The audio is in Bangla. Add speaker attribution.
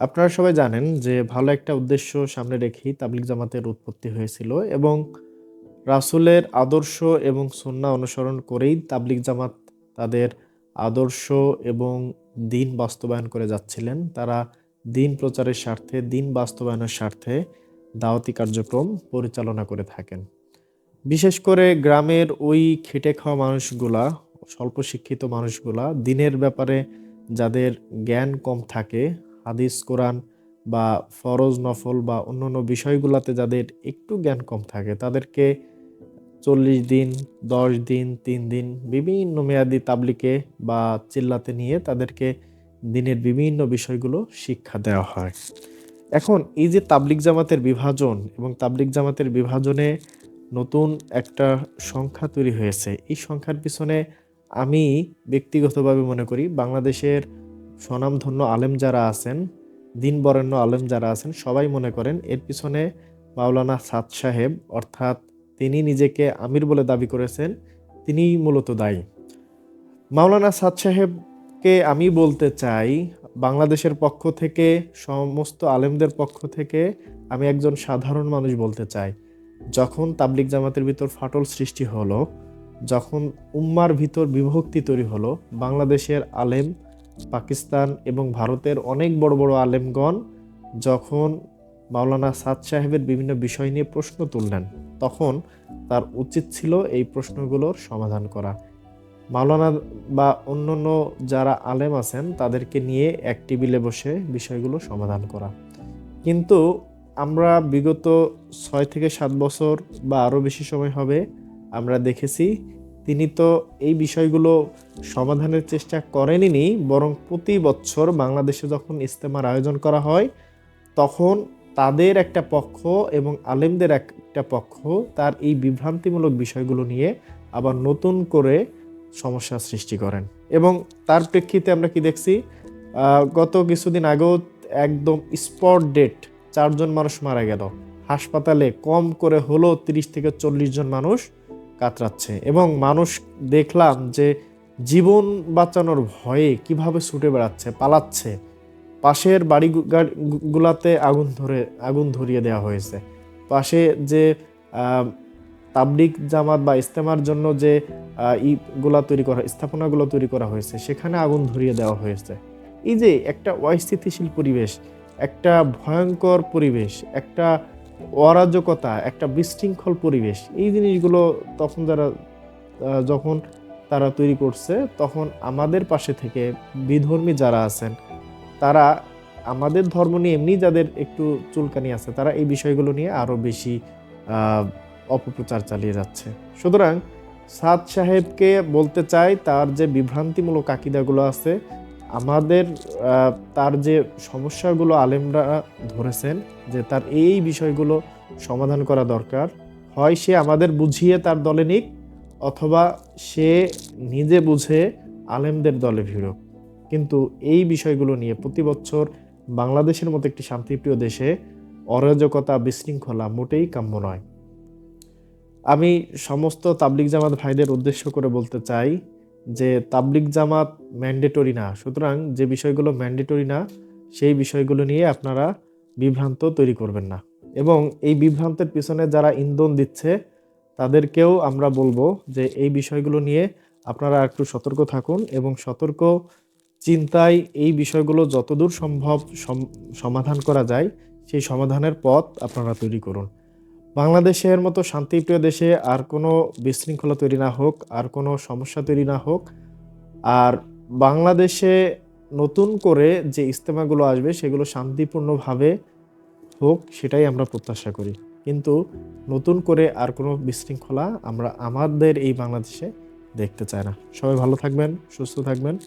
Speaker 1: আপনারা সবাই জানেন যে ভালো একটা উদ্দেশ্য সামনে রেখেই তাবলিগ জামাতের উৎপত্তি হয়েছিল এবং রাসূলের আদর্শ এবং সুন্নাহ অনুসরণ করেই তাবলিগ জামাত তাদের আদর্শ এবং দিন বাস্তবায়ন করে যাচ্ছিলেন। তারা দিন প্রচারের স্বার্থে, দিন বাস্তবায়নের স্বার্থে দাওয়াতি কার্যক্রম পরিচালনা করে থাকেন। বিশেষ করে গ্রামের ওই খেটে খাওয়া মানুষগুলা, স্বল্প শিক্ষিত মানুষগুলা, দিনের ব্যাপারে যাদের জ্ঞান কম থাকে হাদিস, কোরআন বা ফরজ নফল বা অন্যান্য বিষয়গুলোতে যাদের একটু জ্ঞান কম থাকে, তাদেরকে চল্লিশ দিন, দশ দিন, তিন দিন বিভিন্ন মেয়াদি তাবলিকে বা চিল্লাতে নিয়ে তাদেরকে দিনের বিভিন্ন বিষয়গুলো শিক্ষা দেওয়া হয়। এখন এই যে তাবলিক জামাতের বিভাজন এবং তাবলিক জামাতের বিভাজনে নতুন একটা সংখ্যা তৈরি হয়েছে, এই সংখ্যার পিছনে আমি ব্যক্তিগতভাবে মনে করি বাংলাদেশের স্বনামধন্য আলেম যারা আছেন দিন বরেণ্য আলেম যারা আছেন, সবাই মনে করেন এর পিছনে মাওলানা সাদ সাহেব, অর্থাৎ তিনি নিজেকে আমির বলে দাবি করেছেন, তিনিই মূলত দায়ী। মাওলানা সাদ সাহেবকে আমি বলতে চাই, বাংলাদেশের পক্ষ থেকে, সমস্ত আলেমদের পক্ষ থেকে আমি একজন সাধারণ মানুষ বলতে চাই। যখন তাবলিক জামাতের ভিতর ফাটল সৃষ্টি হলো, যখন উম্মার ভিতর বিভক্তি তৈরি হলো, বাংলাদেশের আলেম পাকিস্তান এবং ভারতের অনেক বড় বড় আলেমগণ যখন মাওলানা সাদ সাহেবের বিভিন্ন বিষয় নিয়ে প্রশ্ন তুললেন, তখন তার উচিত ছিল এই প্রশ্নগুলোর সমাধান করা। মাওলানা বা অন্যান্য যারা আলেম আছেন, তাদেরকে নিয়ে এক টেবিলে বসে বিষয়গুলো সমাধান করা। কিন্তু আমরা বিগত ছয় থেকে সাত বছর বা আরও বেশি সময় হবে আমরা দেখেছি তিনি তো এই বিষয়গুলো সমাধানের চেষ্টা করেনই বরং প্রতি বছর বাংলাদেশে যখন ইস্তেমার আয়োজন করা হয়, তখন তাদের একটা পক্ষ এবং আলেমদের একটা পক্ষ তার এই বিভ্রান্তিমূলক বিষয়গুলো নিয়ে আবার নতুন করে সমস্যা সৃষ্টি করেন। এবং তার প্রেক্ষিতে আমরা কি দেখছি গত কিছুদিন আগেও একদম স্পট ডেট চারজন মানুষ মারা গেল। হাসপাতালে কম করে হলো তিরিশ থেকে চল্লিশ জন মানুষ কাতরাচ্ছে। এবং মানুষ দেখলাম যে জীবন বাঁচানোর ভয়ে কীভাবে ছুটে বেড়াচ্ছে, পালাচ্ছে। পাশের বাড়ি গুলাতে আগুন ধরে, আগুন ধরিয়ে দেওয়া হয়েছে। পাশে যে তাবলিক জামাত বা ইস্তেমার জন্য যে ইগুলা তৈরি করা, স্থাপনাগুলো তৈরি করা হয়েছে, সেখানে আগুন ধরিয়ে দেওয়া হয়েছে। এই যে একটা অস্থিতিশীল পরিবেশ, একটা ভয়ঙ্কর পরিবেশ, একটা অরাজকতা, একটা বিশৃঙ্খল পরিবেশ, এই জিনিসগুলো তখন যারা যখন তারা তৈরি করছে, তখন আমাদের পাশে থেকে বিধর্মী যারা আছেন, তারা আমাদের ধর্ম নিয়ে এমনি যাদের একটু চুলকানি আছে, তারা এই বিষয়গুলো নিয়ে আরও বেশি অপপ্রচার চালিয়ে যাচ্ছে। সুতরাং সাদ সাহেবকে বলতে চাই, তার যে বিভ্রান্তিমূলক আকিদাগুলো আছে আমাদের তার যে সমস্যাগুলো আলেমরা ধরেছেন, যে তার এই বিষয়গুলো সমাধান করা দরকার। হয় সে আমাদের বুঝিয়ে তার দলে নিক, অথবা সে নিজে বুঝে আলেমদের দলে ভিড়ক কিন্তু এই বিষয়গুলো নিয়ে প্রতি বছর বাংলাদেশের মতো একটি শান্তিপ্রিয় দেশে অরাজকতা, বিশৃঙ্খলা মোটেই কাম্য নয়। আমি সমস্ত তাবলিক জামাত ভাইদের উদ্দেশ্য করে বলতে চাই যে তাবলিক জামাত ম্যান্ডেটরি না। সুতরাং যে বিষয়গুলো ম্যান্ডেটরি না, সেই বিষয়গুলো নিয়ে আপনারা বিভ্রান্ত তৈরি করবেন না। এবং এই বিভ্রান্তের পিছনে যারা ইন্ধন দিচ্ছে, তাদেরকেও আমরা বলব যে এই বিষয়গুলো নিয়ে আপনারা একটু সতর্ক থাকুন এবং সতর্ক চিন্তায় এই বিষয়গুলো যতদূর সম্ভব সম- সমাধান করা যায়, সেই সমাধানের পথ আপনারা তৈরি করুন। বাংলাদেশের মতো শান্তিপ্রিয় দেশে আর কোনো বিশৃঙ্খলা তৈরি না হোক, আর কোনো সমস্যা তৈরি না হোক, আর বাংলাদেশে নতুন করে যে ইজতেমাগুলো আসবে সেগুলো শান্তিপূর্ণভাবে হোক, সেটাই আমরা প্রত্যাশা করি। কিন্তু নতুন করে আর কোনো বিশৃঙ্খলা আমরা আমাদের এই বাংলাদেশে দেখতে চাই না। সবাই ভালো থাকবেন, সুস্থ থাকবেন।